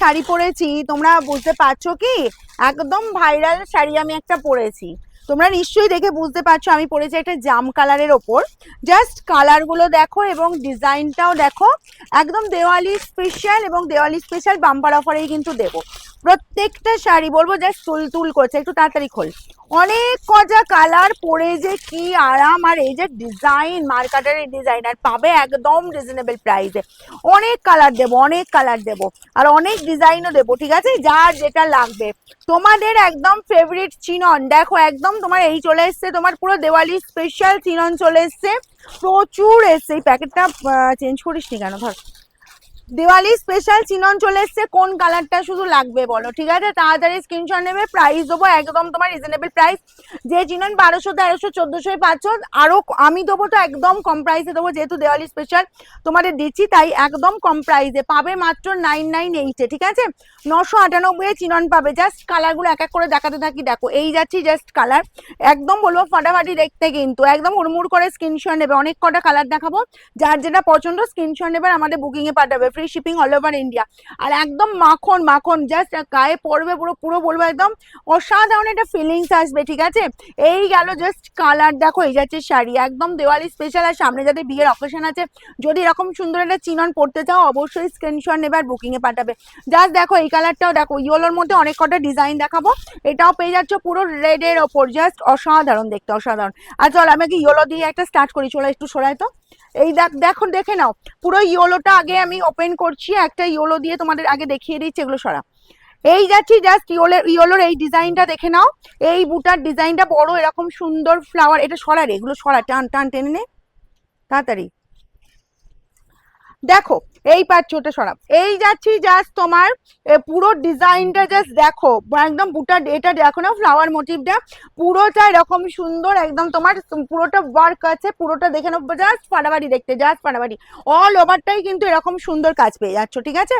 শাড়ি পরেছি তোমরা বুঝতে পারছ কি? একদম ভাইরাল শাড়ি আমি একটা পরেছি। তোমরা নিশ্চয়ই দেখে বুঝতে পারছ আমি পরেছি একটা জাম কালারের ওপর। জাস্ট কালারগুলো দেখো এবং ডিজাইনটাও দেখো। একদম দেওয়ালি স্পেশাল এবং দেওয়ালি স্পেশাল বাম্পার অফারেই কিন্তু দেবো। প্রত্যেকটা শাড়ি বলব জাস্ট তুল তুল করছে, একটু তাড়াতাড়ি খোল। অনেক কজা কালার পরে যে কি আরাম, আর এই যে ডিজাইন মার্কাটারের ডিজাইন আর পাবে একদম রিজনেবল প্রাইসে অনেক কালার দেবো, অনেক কালার দেবো, আর অনেক ডিজাইনও দেবো, ঠিক আছে? যার যেটা লাগবে। তোমাদের একদম ফেভারিট চিনন দেখো, একদম তোমার এই চলে এসছে, তোমার পুরো দেওয়ালি স্পেশাল চিনন চলে এসছে। প্রচুর এসছে, এই প্যাকেটটা চেঞ্জ করিস নি কেন? ধর। দিওয়ালি স্পেশাল চিনন চলে এসছে, কোন কালারটা শুধু লাগবে বলো, ঠিক আছে? তাড়াতাড়ি স্ক্রিনশট নেবে প্রাইস দেবো একদম তোমার রিজনেবল প্রাইস যে চিনন বারোশো, তেরোশো চোদ্দোশোয় পাচ্ছ আরও আমি দেবো তো একদম কম প্রাইসে দেবো, যেহেতু দেওয়ালি স্পেশাল তোমাদের দিচ্ছি তাই একদম কম প্রাইসে পাবে মাত্র নাইন নাইন এইটে ঠিক আছে? নশো আটানব্বই চিনন পাবে জাস্ট কালারগুলো এক এক করে দেখাতে থাকি, দেখো, এই যাচ্ছি জাস্ট কালার একদম বলব ফাটাফাটি দেখতে কিন্তু, একদম হুড়মুড় করে স্ক্রিনশট নেবে, অনেক কটা কালার দেখাবো, যার যেটা পছন্দ স্ক্রিনশট নেবে আমাদের বুকিংয়ে পাঠাবে। Free shipping all over India আর একদম মাখন মাখন জাস্ট গায়ে পড়বে পুরো পুরো বলব একদম অসাধারণ একটা ফিলিংস আসবে, ঠিক আছে? এই গেল জাস্ট কালার দেখো, এই যাচ্ছে শাড়ি, একদম দেওয়ালি স্পেশাল আর সামনে যাদের বিয়ের অকেশন আছে, যদি এরকম সুন্দর একটা চিনন পড়তে চাও, অবশ্যই স্ক্রিনশট নেবে আর বুকিংয়ে পাঠাবে। জাস্ট দেখো, এই কালারটাও দেখো ইয়োলোর মধ্যে অনেক কটা ডিজাইন দেখাবো, এটাও পেয়ে যাচ্ছ পুরো রেডের ওপর জাস্ট অসাধারণ দেখতে, অসাধারণ। আর চল, আমি কি ইয়েলো দিয়ে একটা স্টার্ট করি, চলো একটু সরাই তো। এই দেখ, দেখো, দেখে নাও। পুরো ইয়োলোটা আগে আমি ওপেন করছি, একটা ইয়োলো দিয়ে তোমাদের আগে দেখিয়ে দিচ্ছি এগুলো সরা। এই যাচ্ছি জাস্ট ইয়োলের ইয়োলোর এই ডিজাইনটা দেখে নাও। এই বুটার ডিজাইনটা বড়, এরকম সুন্দর ফ্লাওয়ার এটা সরা রে, এগুলো সরা, টান টান, টেনে নে। তাড়াতাড়ি। দেখো এই পাচ্ছ ওটা সরাব এই যাচ্ছি জাস্ট তোমার পুরো ডিজাইনটা জাস্ট দেখো একদম বুটার এটা দেখো না ফ্লাওয়ার মোটিভটা পুরোটা এরকম সুন্দর একদম তোমার, পুরোটা ওয়ার্ক আছে, পুরোটা দেখে নেব জাস্ট ফাটাফাটি দেখতে জাস্ট ফাটাফাটি। অল ওভারটাই কিন্তু এরকম সুন্দর কাজ পেয়ে যাচ্ছ, ঠিক আছে?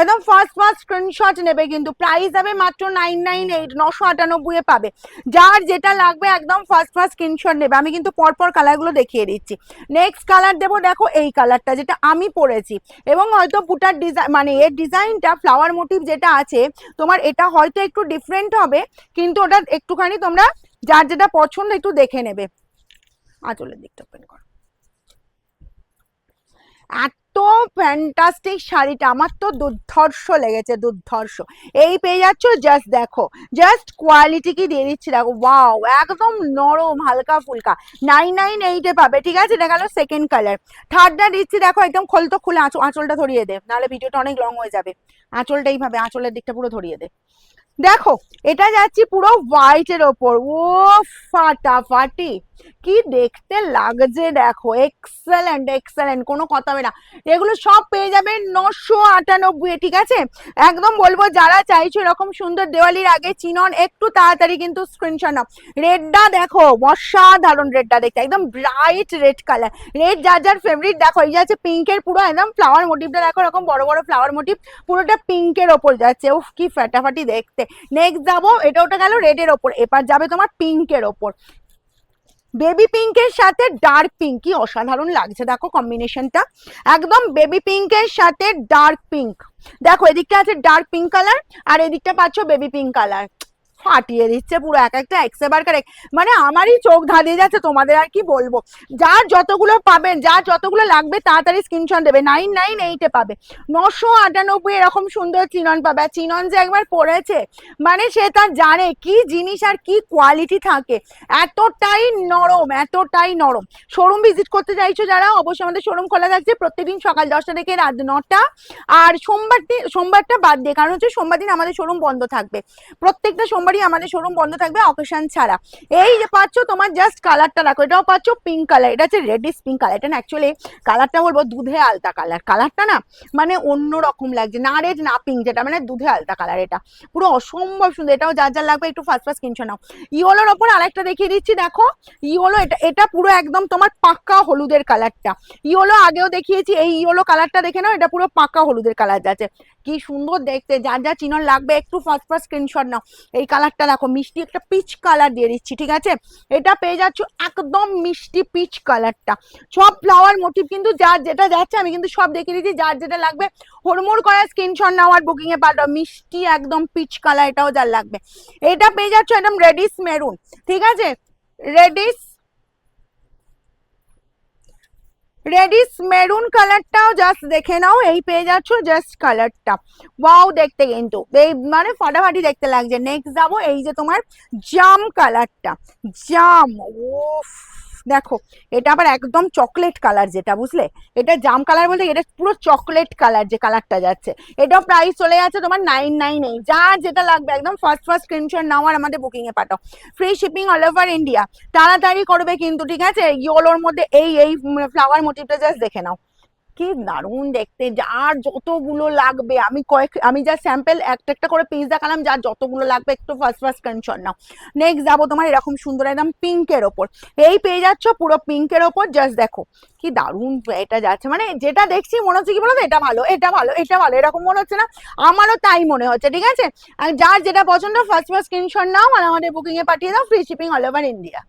একদম ফার্স্ট ফার্স্ট স্ক্রিনশট নেবে কিন্তু প্রাইস যাবে মাত্র নাইন নাইন এইট নশো আটানব্বই এ পাবে। যার যেটা লাগবে একদম ফার্স্ট ফার্স্ট স্ক্রিনশট নেবে। আমি কিন্তু পরপর কালারগুলো দেখিয়ে দিচ্ছি। নেক্সট কালার দেবো, দেখো এই কালারটা যেটা আমি পরেছি। এবং হয়তো পুটার ডিজাইন মানে এর ডিজাইনটা ফ্লাওয়ার মোটিভ যেটা আছে, তোমার এটা হয়তো একটু ডিফারেন্ট হবে, কিন্তু ওটা একটুখানি তোমরা যার যেটা পছন্দ একটু দেখে নেবে। আঁচলের দিকটা ওপেন করো। এত ফ্যান্টাস্টিক শাড়িটা। আমার তো দুর্ধর্ষ লেগেছে, দুর্ধর্ষ। এই পেয়ে যাচ্ছ জাস্ট দেখো। জাস্ট কোয়ালিটি কি দিয়ে দিচ্ছি, দেখো। ওয়াও একদম নরম, হালকা ফুলকা। নাইন নাইন এইটে পাবে, ঠিক আছে? এটা গেল সেকেন্ড কালার থার্ডটা দিচ্ছি, দেখো, একদম খোল তো খুলে আঁচল আঁচলটা ধরিয়ে দে। নাহলে ভিডিওটা অনেক লং হয়ে যাবে। আঁচলটা এইভাবে আঁচলের দিকটা পুরো ধরিয়ে দে। দেখো, এটা যাচ্ছি পুরো হোয়াইটের ওপর। ও ফাটাফাটি। কি দেখতে লাগছে দেখো? এক্সেলেন্ট এক্সেলেন্ট কোনো কথা হবে না। এগুলো সব পেয়ে যাবে নশো আটানব্বই ঠিক আছে? একদম বলব, যারা চাইছো এরকম সুন্দর দেওয়ালির আগে চিনন, একটু তাড়াতাড়ি কিন্তু স্ক্রিনশট নাও। রেডটা দেখো, অসাধারণ রেডটা দেখতে, একদম ব্রাইট রেড কালার রেড যার যার ফেভারিট দেখো, এই যাচ্ছে পিঙ্কের পুরো একদম ফ্লাওয়ার মোটিভটা দেখো, এরকম বড় বড় ফ্লাওয়ার মোটিভ পুরোটা পিঙ্কের ওপর যাচ্ছে। উফ, কি ফাটাফাটি দেখতে। নেক্সট যাব, এটা ওটা গেল রেডের ওপর। এবার যাবে তোমার পিঙ্কের ওপর। বেবি পিঙ্কের সাথে ডার্ক পিঙ্ক কি অসাধারণ লাগছে। দেখো কম্বিনেশনটা একদম বেবি পিঙ্কের সাথে ডার্ক পিঙ্ক দেখো, এদিকটা আছে ডার্ক পিঙ্ক কালার আর এদিকটা পাচ্ছ বেবি পিঙ্ক কালার ফাটিয়ে দিচ্ছে পুরো এক একটা কার। মানে আমারই চোখ ধাঁধিয়ে যাচ্ছে, তোমাদের আর কি বলব? যার যতগুলো পাবেন, যার যতগুলো লাগবে, তাড়াতাড়ি স্ক্রিনশট দেবে। নাইন নাইন এইটে পাবে। নশো আটানব্বই এরকম সুন্দর চিনন পাবে। চিনন যে একবার পড়েছে মানে সে তার জানে কি জিনিস আর কি কোয়ালিটি থাকে। এতটাই নরম এতটাই নরম। শোরুম ভিজিট করতে চাইছো যারা, অবশ্যই আমাদের শোরুম খোলা থাকছে প্রত্যেকদিন সকাল দশটা থেকে রাত নটা। আর সোমবার সোমবারটা বাদ দিয়ে, কারণ হচ্ছে সোমবার দিন আমাদের শোরুম বন্ধ থাকবে। প্রত্যেকটা সোমবারই আমাদের শোরুম বন্ধ থাকবে অকেশন ছাড়া। এই যে পাচ্ছ তোমার জাস্ট কালারটা দেখো, এটাও পাচ্ছ পিঙ্ক কালার এটা হচ্ছে রেডিস পিঙ্ক কালার এটা না অ্যাকচুয়ালি কালারটা বলব দুধে আলতা কালার কালারটা না মানে অন্য রকম লাগছে, না রেড না পিঙ্ক যেটা মানে দুধে আলতা কালার এটা। পুরো অসম্ভব সুন্দর, এটাও যার যার লাগবে একটু ফার্স্ট ফার্স্ট কিনছো নাও। ইয়োলোর ওপর আরেকটা দেখিয়ে দিচ্ছি, দেখো। ইয়োলো এটা এটা পুরো একদম তোমার পাক্কা হলুদের কালারটা ইয়োলো আগেও দেখিয়েছি, এই ইয়োলো কালারটা দেখে নাও, এটা পুরো পাক্কা হলুদের কালার যাচ্ছে। কি সুন্দর দেখতে। যার যা চিনন লাগবে, একটু ফার্স্ট ফার্স্ট স্ক্রিনশট নাও। এই কালারটা দেখো, মিষ্টি একটা পিচ কালার দিয়ে দিচ্ছি, ঠিক আছে? এটা পেয়ে যাচ্ছ একদম মিষ্টি পিচ কালারটা সব ফ্লাওয়ার মোটিভ কিন্তু যার যেটা যাচ্ছে, আমি কিন্তু সব দেখিয়ে দিচ্ছি, যার যেটা লাগবে হরমোর করা স্ক্রিনশট নাও আর বুকিং এ পাঠাও। মিষ্টি একদম পিচ কালার এটাও যার লাগবে। এটা পেয়ে যাচ্ছ একদম রেডিস মেরুন ঠিক আছে? রেডিস রেডিস মেরুন কালারটাও জাস্ট দেখে নাও, এই পেয়ে যাচ্ছ জাস্ট কালারটা ওয়াও দেখতে কিন্তু। এই মানে ফাটাফাটি দেখতে লাগছে। নেক্সট যাব, এই যে তোমার জাম কালারটা জাম ওফ দেখো, এটা আবার একদম চকলেট কালার যেটা, বুঝলে? এটা জাম কালার বলতে এটা পুরো চকলেট কালার যে কালারটা যাচ্ছে। এটাও প্রাইস চলে যাচ্ছে তোমার নাইন নাইন এই যার যেটা লাগবে, একদম ফার্স্ট ফার্স্ট স্ক্রিনশট নাও আর আমাদের বুকিংয়ে পাঠাও। Free shipping all over India তাড়াতাড়ি করবে কিন্তু, ঠিক আছে? ইয়োলোর মধ্যে, এই এই ফ্লাওয়ার মোটিভটা জাস্ট দেখে নাও। কি দারুণ দেখতে, যার যতগুলো লাগবে, আমি কয়েক, আমি যা স্যাম্পেল একটা একটা করে পিস দেখালাম, যার যতগুলো লাগবে, একটু ফার্স্ট ফার্স্ট স্ক্রিনশট নাও। নেক্সট যাব তোমার এরকম সুন্দর একদম পিঙ্কের ওপর। এই পেয়ে যাচ্ছ পুরো পিঙ্কের ওপর জাস্ট দেখো, কি দারুণ এটা যাচ্ছে। মানে যেটা দেখছি মনে হচ্ছে কি বলতো, এটা ভালো এটা ভালো এটা ভালো, এরকম মনে হচ্ছে না, আমারও তাই মনে হচ্ছে, ঠিক আছে? আর যার যেটা পছন্দ ফার্স্ট ফার্স্ট স্ক্রিনশট নাও, আর আমাদের বুকিংয়ে পাঠিয়ে দাও free shipping all over India